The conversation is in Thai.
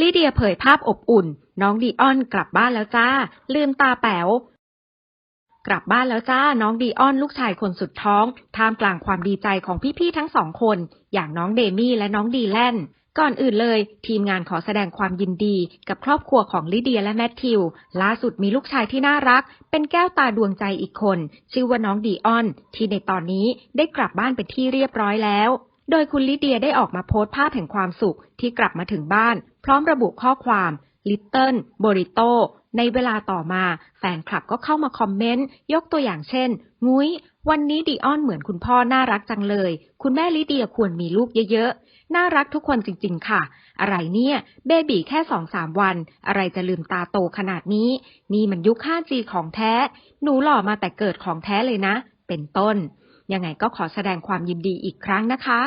ลิเดียเผยภาพอบอุ่น น้องดีออนกลับบ้านแล้วจ้า ลืมตาแป๋ว กลับบ้านแล้วจ้า น้องดีออนลูกชายคนสุดท้อง ท่ามกลางความดีใจของพี่ๆทั้งสองคน อย่างน้องเดมี่และน้องดีแลนก่อนอื่นเลย ทีมงานขอแสดงความยินดี กับครอบครัวของลิเดียและแมทธิว ล่าสุดมีลูกชายที่น่ารัก เป็นแก้วตาดวงใจอีกคน ชื่อว่าน้องดีออน ที่ในตอนนี้ได้กลับบ้านเป็นที่เรียบร้อยแล้ว โดยคุณลิเดียได้ออกมาโพสต์ภาพแห่งความสุขที่กลับมาถึงบ้าน พร้อมระบุข้อความลิตเติ้ลโบริโตในเวลาต่อมา แฟนคลับก็เข้ามาคอมเมนต์ ยกตัวอย่างเช่น งุ้ย วันนี้ดีออนเหมือนคุณพ่อน่ารักจังเลย คุณแม่ลิเดียควรมีลูกเยอะๆ น่ารักทุกคนจริงๆ ค่ะ อะไรเนี่ย เบบีแค่สองสามวัน อะไรจะลืมตาโตขนาดนี้ นี่มันยุค 5G ของแท้ หนูหล่อมาแต่เกิดของแท้เลยนะ เป็นต้น ยังไงก็ขอแสดงความยินดีอีกครั้งนะคะ